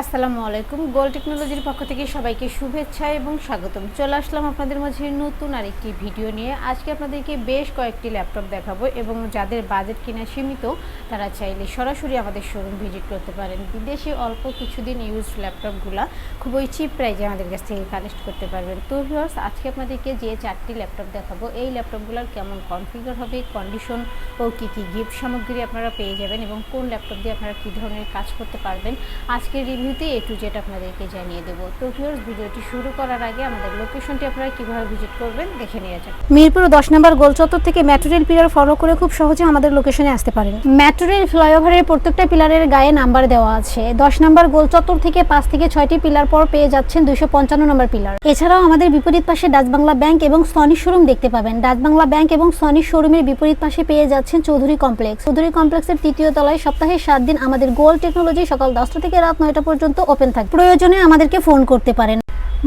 আসসালামু আলাইকুম। গোল টেকনোলজির পক্ষ থেকে সবাইকে শুভেচ্ছা এবং স্বাগতম। চলে আসলাম আপনাদের মাঝে নতুন আরেকটি ভিডিও নিয়ে। আজকে আপনাদেরকে বেশ কয়েকটি ল্যাপটপ দেখাবো এবং যাদের বাজেট কিনা সীমিত, তারা চাইলে সরাসরি আমাদের শোরুম ভিজিট করতে পারেন। বিদেশে অল্প কিছুদিন ইউজ ল্যাপটপগুলা খুবই চিপ প্রাইজে আমাদের কাছ থেকে কালেক্ট করতে পারবেন। তো ভিউয়ার্স আজকে আপনাদেরকে যে চারটি ল্যাপটপ দেখাবো, এই ল্যাপটপগুলোর কেমন কনফিগার হবে কন্ডিশন ও কী কী গিফট সামগ্রী আপনারা পেয়ে যাবেন এবং কোন ল্যাপটপ দিয়ে আপনারা কী ধরনের কাজ করতে পারবেন, আজকের রিভিউতে এ টু জেড আপনাদেরকে জানিয়ে দেবো। তো ভিউয়ার্স ভিডিওটি শুরু করার আগে আমাদের লোকেশনটি আপনারা কীভাবে ভিজিট করবেন দেখে নিয়ে যান মিরপুর দশ নম্বর গোলচত্বর থেকে মেট্রো রেল পিলার ফলো করে খুব সহজে আমাদের লোকেশনে আসতে পারেন। মেট্রো রেল ফ্লাইওভারের প্রত্যেকটা পিলারের গায়ে নাম্বার দেওয়া আছে। দশ নম্বর গোলচত্বর থেকে পাঁচ থেকে ছয়টি পিলার পর পেয়ে যাচ্ছেন দুইশো পঞ্চান্ন নম্বর পিলার এছাড়াও আমাদের বিপরীত পাশে ডাচ বাংলা ব্যাংক এবং সনি শোরুম দেখতে পাবেন। ডাচ বাংলা ব্যাংক এবং সনি শোরুমের বিপরীত পাশে পেয়ে যাচ্ছেন চৌধুরী কমপ্লেক্স চৌধুরী কমপ্লেক্সের তৃতীয় তলায় সপ্তাহে সাত দিন আমাদের গোল টেকনোলজি সকাল দশটা থেকে রাত নয়টা পর্যন্ত ওপেন থাকে প্রয়োজনে আমাদেরকে ফোন করতে পারেন।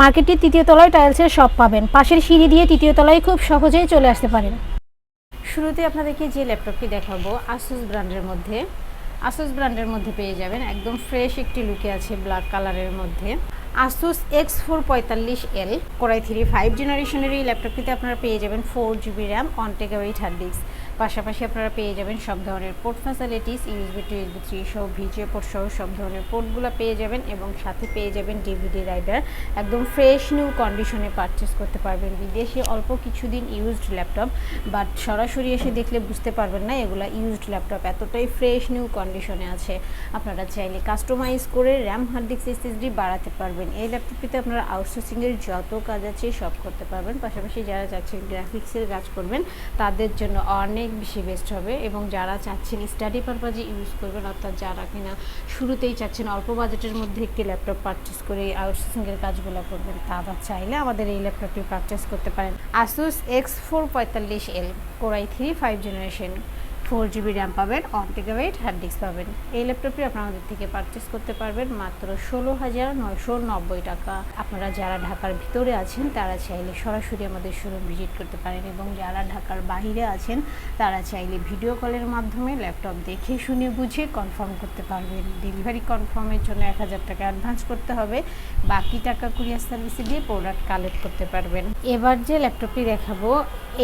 মার্কেটটির তৃতীয় তলায় টাইলসের শপ পাবেন। পাশের সিঁড়ি দিয়ে তৃতীয় তলায় খুব সহজেই চলে আসতে পারেন। শুরুতে আপনাদেরকে যে ল্যাপটপটি দেখাবো আসুস ব্র্যান্ডের মধ্যে। আসুস ব্র্যান্ডের মধ্যে পেয়ে যাবেন। একদম ফ্রেশ একটি লুকে আছে ব্ল্যাক কালারের মধ্যে। আসুস এক্স ফোর পঁয়তাল্লিশ এল কোরাই থ্রি ফাইভ জেনারেশনের এই ল্যাপটপটিতে আপনারা পেয়ে যাবেন four GB RAM on terabyte hard disk পাশাপাশি আপনারা পেয়ে যাবেন সব ধরনের port facilities USB two USB three সহ ভিজিএ পোর্ট সহ সব ধরনের পোর্টগুলো পেয়ে যাবেন এবং সাথে পেয়ে যাবেন ডিভিডি রাইডার একদম ফ্রেশ নিউ কন্ডিশনে পারচেস করতে পারবেন। বিদেশে অল্প কিছুদিন ইউজড ল্যাপটপ বাট সরাসরি এসে দেখলে বুঝতে পারবেন না এগুলো ইউজড ল্যাপটপ এতটাই ফ্রেশ নিউ কন্ডিশনে আছে। আপনারা চাইলে কাস্টমাইজ করে র্যাম হার্ড ডিস্ক এসএসডি বাড়াতে পারবেন। এই ল্যাপটপটিতে আপনারা আউটসোর্সিংয়ের যত কাজ আছে সব করতে পারবেন। পাশাপাশি যারা চাচ্ছেন গ্রাফিক্সের কাজ করবেন, তাদের জন্য অনেক বেশি বেস্ট হবে এবং যারা চাচ্ছেন স্টাডি পারপাজে ইউজ করবেন, অর্থাৎ যারা কিনা শুরুতেই চাচ্ছেন অল্প বাজেটের মধ্যে একটি ল্যাপটপ পারচেস করে আউটসোর্সিংয়ের কাজগুলো করবেন, তারা চাইলে আমাদের এই ল্যাপটপটি পারচেস করতে পারেন। আসুস এক্স ফোর পঁয়তাল্লিশ L core i three five generation four GB RAM পাবেন, অন টেগাবাইট হার্ড ডিস্ক পাবেন। এই ল্যাপটপটি আপনারা আমাদের থেকে পারচেস করতে পারবেন মাত্র ষোলো হাজার নয়শো নব্বই টাকা। আপনারা যারা ঢাকার ভিতরে আছেন, তারা চাইলে সরাসরি আমাদের শোরুম ভিজিট করতে পারেন এবং যারা ঢাকার বাইরে আছেন, তারা চাইলে ভিডিও কলের মাধ্যমে ল্যাপটপ দেখে, শুনে, বুঝে কনফার্ম করতে পারবেন। ডেলিভারি কনফার্মের জন্য এক হাজার টাকা অ্যাডভান্স করতে হবে। বাকি টাকা কুরিয়ার সার্ভিসে দিয়ে প্রোডাক্ট কালেক্ট করতে পারবেন। এবার যে ল্যাপটপটি দেখাবো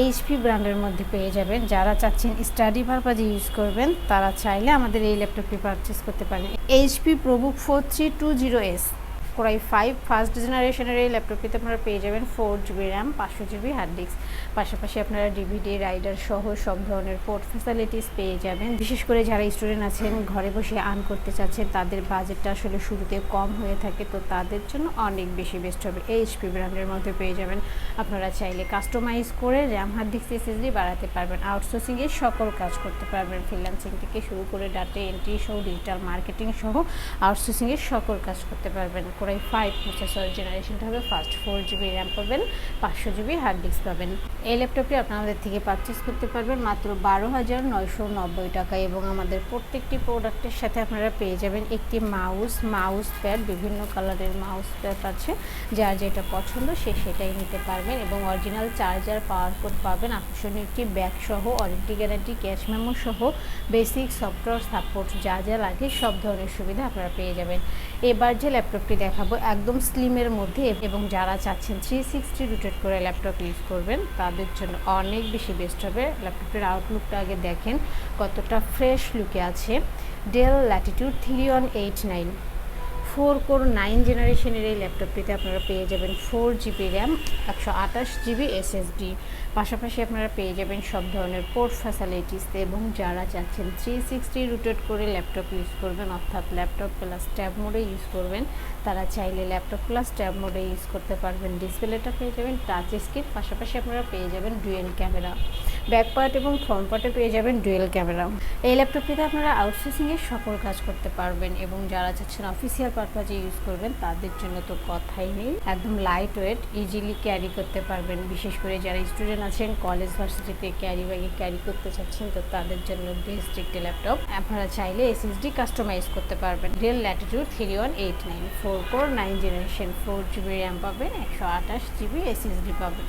এইচপি ব্র্যান্ডের মধ্যে পেয়ে যাবেন। যারা চাচ্ছেন স্টাডি পারপাজে ইউজ করবেন, তারা চাইলে আমাদের এই ল্যাপটপটি পারচেস করতে পারেন। HP ProBook four three two zero S core i five first জেনারেশনের এই ল্যাপটপটিতে আপনারা পেয়ে যাবেন ফোর জিবি র্যাম পাঁচশো জিবি হার্ড ডিস্ক পাশাপাশি আপনারা ডিভিডি রাইডার সহ সব ধরনের পোর্ট ফ্যাসিলিটিস পেয়ে যাবেন। বিশেষ করে যারা স্টুডেন্ট আছেন, ঘরে বসে আর্ন করতে চাচ্ছেন, তাদের বাজেটটা আসলে শুরুতে কম হয়ে থাকে, তো তাদের জন্য অনেক বেশি বেস্ট হবে। এইচপি ব্র্যান্ডের মধ্যে পেয়ে যাবেন। আপনারা চাইলে কাস্টমাইজ করে র্যাম হার্ড ডিস্ক এসএসডি বাড়াতে পারবেন। আউটসোর্সিংয়ে সকল কাজ করতে পারবেন। ফ্রিল্যান্সিং থেকে শুরু করে ডাটা এন্ট্রি সহ ডিজিটাল মার্কেটিং সহ আউটসোর্সিংয়ের সকল কাজ করতে পারবেন। কোরাই ফাইভ প্রসেসর জেনারেশনটা হবে ফার্স্ট ফোর জিবি র্যাম পাবেন, পাঁচশো জিবি হার্ড ডিস্ক পাবেন। এই ল্যাপটপটি আপনাদের থেকে পারচেস করতে পারবেন মাত্র বারো হাজার নয়শো নব্বই টাকা এবং আমাদের প্রত্যেকটি প্রোডাক্টের সাথে আপনারা পেয়ে যাবেন একটি মাউস মাউস প্যাড বিভিন্ন কালারের মাউস প্যাড আছে। যার যেটা পছন্দ সে সেটাই নিতে পারবেন এবং অরিজিনাল চার্জার পাওয়ার কোড পাবেন। আকর্ষণীয় একটি ব্যাগ সহ ওয়ারেন্টি গ্যারান্টি ক্যাশ মেমো সহ বেসিক সফটওয়্যার সাপোর্ট যা যা লাগে সব ধরনের সুবিধা আপনারা পেয়ে যাবেন। এবার যে ল্যাপটপটি দেখাবো একদম স্লিমের মধ্যে এবং যারা চাচ্ছেন থ্রি সিক্সটি রুটেড করে ল্যাপটপ ইউজ করবেন তাদের জন্য অনেক বেশি বেস্ট হবে। ল্যাপটপের আউটলুকটা আগে দেখেন, কতটা ফ্রেশ লুকে আছে। Dell Latitude three one eight nine four core nine জেনারেশনের এই ল্যাপটপটিতে আপনারা পেয়ে যাবেন ফোর জিবি র্যাম একশো আঠাশ জিবি এসএসডি পাশাপাশি আপনারা পেয়ে যাবেন সব ধরনের পোর্ট ফ্যাসিলিটিস এবং যারা চাচ্ছেন থ্রি সিক্সটি রুটেড করে ল্যাপটপ ইউজ করবেন, অর্থাৎ ল্যাপটপ প্লাস ট্যাব মোডে ইউজ করবেন, তারা চাইলে ল্যাপটপ প্লাস ট্যাব মোডে ইউজ করতে পারবেন। ডিসপ্লেটা পেয়ে যাবেন টাচ স্ক্রিন পাশাপাশি আপনারা পেয়ে যাবেন ডুয়েল ক্যামেরা ব্যাক পার্ট এবং ফ্রন্ট পার্টে পেয়ে যাবেন ডুয়েল ক্যামেরা এই ল্যাপটপটিতে আপনারা আউটসোর্সিংয়ের সকল কাজ করতে পারবেন এবং যারা চাচ্ছেন অফিসিয়াল পারপাজে ইউজ করবেন, তাদের জন্য তো কথাই নেই। একদম লাইট ওয়েট ইজিলি ক্যারি করতে পারবেন। বিশেষ করে যারা স্টুডেন্ট আছেন কলেজ ভার্সিটিতে ক্যারি ব্যাগে ক্যারি করতে চাচ্ছেন, তো তাদের জন্য বেস্ট একটি ল্যাপটপ আপনারা চাইলে এসএসডি কাস্টমাইজ করতে পারবেন। Real Latitude three one eight nine four core nine generation four GB RAM পাবেন, একশো আঠাশ জিবি এসএসডি পাবেন।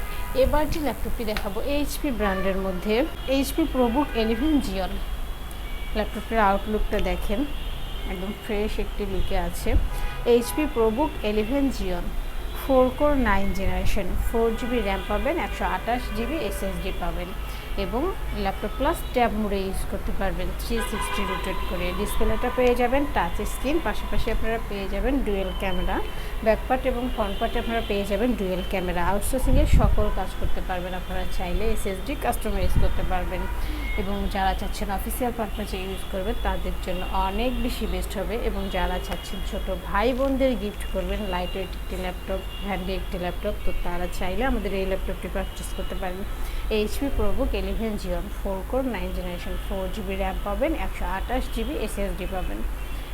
এবার যে ল্যাপটপটি দেখাবো এইচপি ব্র্যান্ডের মধ্যে। HP ProBook eleven G one ল্যাপটপটির আউটলুকটা দেখেন, একদম ফ্রেশ একটি লুকে আছে। HP ProBook eleven Xeon four core nine generation four GB RAM পাবেন, একশো আঠাশ জিবি এসএসডি পাবেন। এবং ল্যাপটপ প্লাস ট্যাব মোডে ইউজ করতে পারবেন। থ্রি সিক্সটি রোটেট করে ডিসপ্লেটা পেয়ে যাবেন টাচ স্ক্রিন পাশাপাশি আপনারা পেয়ে যাবেন ডুয়েল ক্যামেরা ব্যাকপার্ট এবং ফ্রন্ট পার্টে আপনারা পেয়ে যাবেন ডুয়েল ক্যামেরা আউটসোর্সিংয়ের সকল কাজ করতে পারবেন আপনারা চাইলে এসএসডি কাস্টমাইজ করতে পারবেন। এবং যারা চাচ্ছেন অফিসিয়াল পারপাজে ইউজ করবেন, তাদের জন্য অনেক বেশি বেস্ট হবে। এবং যারা চাচ্ছেন ছোট ভাই বোনদের গিফট করবেন লাইট ওয়েট একটি ল্যাপটপ হ্যান্ডি একটি ল্যাপটপ তো তারা চাইলে আমাদের এই ল্যাপটপটি পারচেস করতে পারেন HP ProBook eleven Xeon four core nine generation four GB RAM পাবেন, একশো আঠাশ জিবি এসএসডি পাবেন।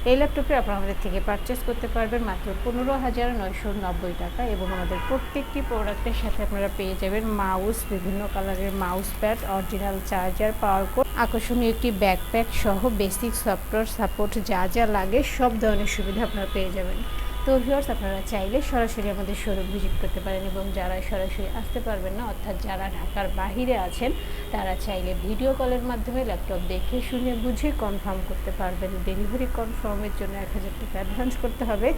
এই ল্যাপটপটি আপনারা আমাদের থেকে পারচেস করতে পারবেন মাত্র পনেরো হাজার নয়শো নব্বই টাকা এবং আমাদের প্রত্যেকটি প্রোডাক্টের সাথে আপনারা পেয়ে যাবেন মাউস বিভিন্ন কালারের mouse pad original charger power cord আকর্ষণীয় একটি ব্যাকপ্যাক সহ বেসিক সফটওয়্যার সাপোর্ট যা যা লাগে সব ধরনের সুবিধা আপনারা পেয়ে যাবেন। তো ভিউয়ার্স আপনারা চাইলে সরাসরি আমাদের শোরুম ভিজিট করতে পারেন এবং যারা সরাসরি আসতে পারবেন না, অর্থাৎ যারা ঢাকার বাহিরে আছেন, তারা চাইলে ভিডিও কলের মাধ্যমে ল্যাপটপ দেখে শুনে বুঝে কনফার্ম করতে পারবেন। ডেলিভারি কনফার্মের জন্য এক হাজার টাকা অ্যাডভান্স করতে হবে।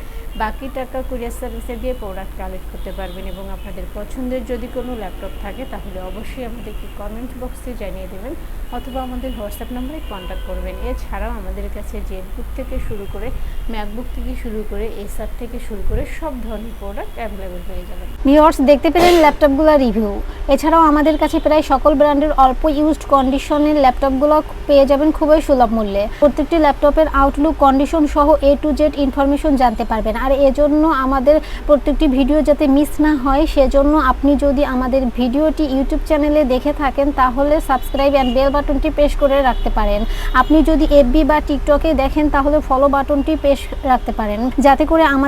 বাকি টাকা কুরিয়ার সার্ভিসে দিয়ে প্রোডাক্ট কালেক্ট করতে পারবেন এবং আপনাদের পছন্দের যদি কোনো ল্যাপটপ থাকে, তাহলে অবশ্যই আমাদেরকে কমেন্ট বক্সে জানিয়ে দেবেন অথবা আমাদের হোয়াটসঅ্যাপ নাম্বারে কন্ট্যাক্ট করবেন। এছাড়াও আমাদের কাছে জেটবুক থেকে শুরু করে ম্যাকবুক থেকে শুরু করে এসআর থেকে শুরু করে সব ধরনের প্রোডাক্ট অ্যাভেলেবেল হয়ে যাবেন ভিওর্স দেখতে পেলেন ল্যাপটপগুলো রিভিউ এছাড়াও আমাদের কাছে প্রায় সকল ব্র্যান্ডের অল্প ইউজড কন্ডিশনের ল্যাপটপগুলো পেয়ে যাবেন খুবই সুলভ মূল্যে। প্রত্যেকটি ল্যাপটপের আউটলুক কন্ডিশন সহ এ টু জেড ইনফরমেশন জানতে পারবেন। আর এজন্য আমাদের প্রত্যেকটি ভিডিও যাতে মিস না হয়, সেজন্য আপনি যদি আমাদের ভিডিওটি ইউটিউব চ্যানেলে দেখে থাকেন, তাহলে সাবস্ক্রাইব অ্যান্ড বেল বাটনটি প্রেস করে রাখতে পারেন। আপনি যদি এফবি বা টিকটকে দেখেন, তাহলে ফলো বাটনটি প্রেস রাখতে পারেন। যাতে করে আমাদের